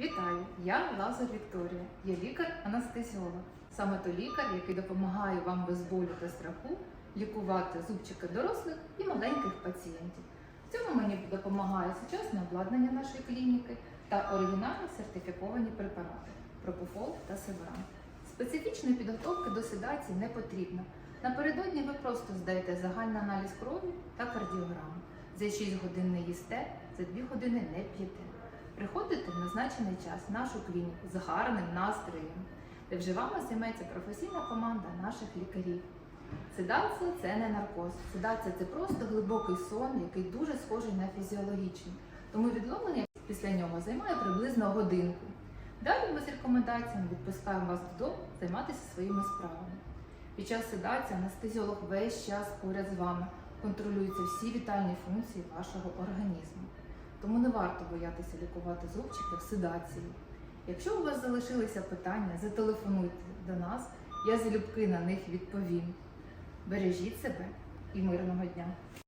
Вітаю! Я Лазар Вікторія. Я лікар-анестезіолог. Саме той лікар, який допомагає вам без болю та страху лікувати зубчики дорослих і маленьких пацієнтів. В цьому мені допомагає сучасне обладнання нашої клініки та оригінальні сертифіковані препарати Пропофол та Северан. Специфічної підготовки до седації не потрібно. Напередодні ви просто здаєте загальний аналіз крові та кардіограму. За 6 годин не їсте, за 2 години не п'єте. Приходите в назначений час в нашу клініку з гарним настроєм, де вже вами займеться професійна команда наших лікарів. Седація це не наркоз. Седація це просто глибокий сон, який дуже схожий на фізіологічний. Тому відловлення після нього займає приблизно годинку. Далі ми з рекомендаціями відпускаємо вас додому займатися своїми справами. Під час седації анестезіолог весь час поряд з вами контролюються всі вітальні функції вашого організму. Тому не варто боятися лікувати зубчики в седації. Якщо у вас залишилися питання, зателефонуйте до нас, я залюбки на них відповім. Бережіть себе і мирного дня!